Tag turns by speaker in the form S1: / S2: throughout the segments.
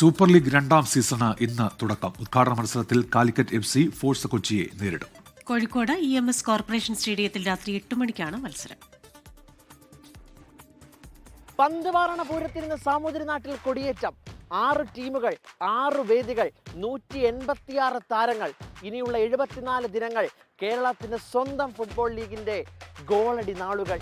S1: Super league രണ്ടാം season ഇന്ന് തുടക്കം. ഉദ്ഘാടന മത്സരത്തിൽ കാലിക്കറ്റ് എഫ് സി ഫോഴ്സ് കൊച്ചിയെ നേരിടും.
S2: Kozhikode E M S corporation സ്റ്റേഡിയത്തിൽ രാത്രി എട്ട് മണിക്കാണ് മത്സരം.
S3: പന്തുവാറണ പൂരത്തിൽ നിന്ന് സാമൂതിരി നാട്ടിൽ കൊടിയേറ്റം. ആറ് ടീമുകൾ ആറ് വേദികൾ നൂറ്റി എൺപത്തിയാറ് താരങ്ങൾ ഇനിയുള്ള എഴുപത്തിനാല് ദിനങ്ങൾ കേരളത്തിന്റെ സ്വന്തം ഫുട്ബോൾ ലീഗിന്റെ ഗോളടി നാളുകൾ.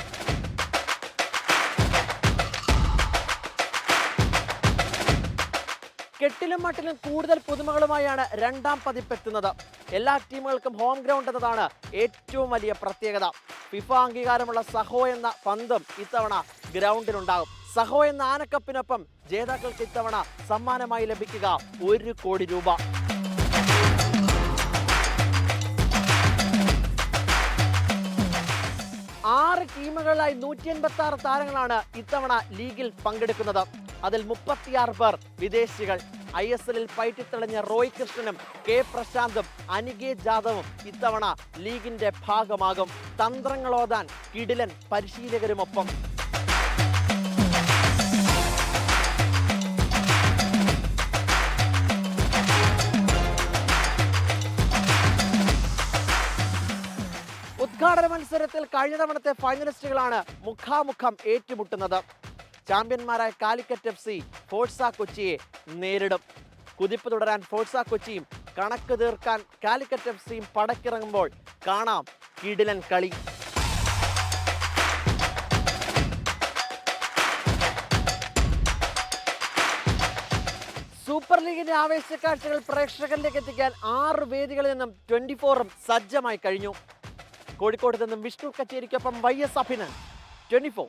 S3: കെട്ടിലും മട്ടിലും കൂടുതൽ പുതുമകളുമായാണ് രണ്ടാം പതിപ്പെത്തുന്നത്. എല്ലാ ടീമുകൾക്കും ഹോം ഗ്രൗണ്ട് എന്നതാണ് ഏറ്റവും വലിയ പ്രത്യേകത. ഫിഫ അംഗീകാരമുള്ള സഹോ എന്ന പന്തും ഇത്തവണ ഗ്രൗണ്ടിലുണ്ടാകും. സഹോ എന്ന ആനക്കപ്പിനൊപ്പം ജേതാക്കൾക്ക് ഇത്തവണ സമ്മാനമായി ലഭിക്കുക ഒരു കോടി രൂപ. ആറ് ടീമുകളിലായി നൂറ്റി എൺപത്തി ആറ് താരങ്ങളാണ് ഇത്തവണ ലീഗിൽ പങ്കെടുക്കുന്നത്. അതിൽ മുപ്പത്തിയാറ് പേർ വിദേശികൾ. ഐ എസ് എല്ലിൽ പയറ്റിത്തെളിഞ്ഞ റോയ് കൃഷ്ണനും കെ പ്രശാന്തും അനികേ ജാദവും ഇത്തവണ ലീഗിന്റെ ഭാഗമാകും. തന്ത്രങ്ങളോതാൻ കിടിലൻ പരിശീലകരുമൊപ്പം. ഉദ്ഘാടന മത്സരത്തിൽ കഴിഞ്ഞ തവണത്തെ ഫൈനലിസ്റ്റുകളാണ് മുഖാമുഖം ഏറ്റുമുട്ടുന്നത്. ചാമ്പ്യന്മാരായ കാലിക്കറ്റ് എഫ് സി ഫോഴ്സ കൊച്ചിയെ നേരിടും. കുതിപ്പ് തുടരാൻ ഫോഴ്സ കൊച്ചിയും കണക്ക് തീർക്കാൻ കാലിക്കറ്റ് എഫ് സിയും പടക്കിറങ്ങുമ്പോൾ കാണാം കിടിലൻ കളി. സൂപ്പർ ലീഗിന്റെ ആവേശ കാഴ്ചകൾ പ്രേക്ഷകരിലേക്ക് എത്തിക്കാൻ ആറ് വേദികളിൽ നിന്നും ട്വന്റി ഫോറും സജ്ജമായി കഴിഞ്ഞു. കോഴിക്കോട് നിന്നും Vishnu കച്ചേരിക്കൊപ്പം Y S Abhinan twenty four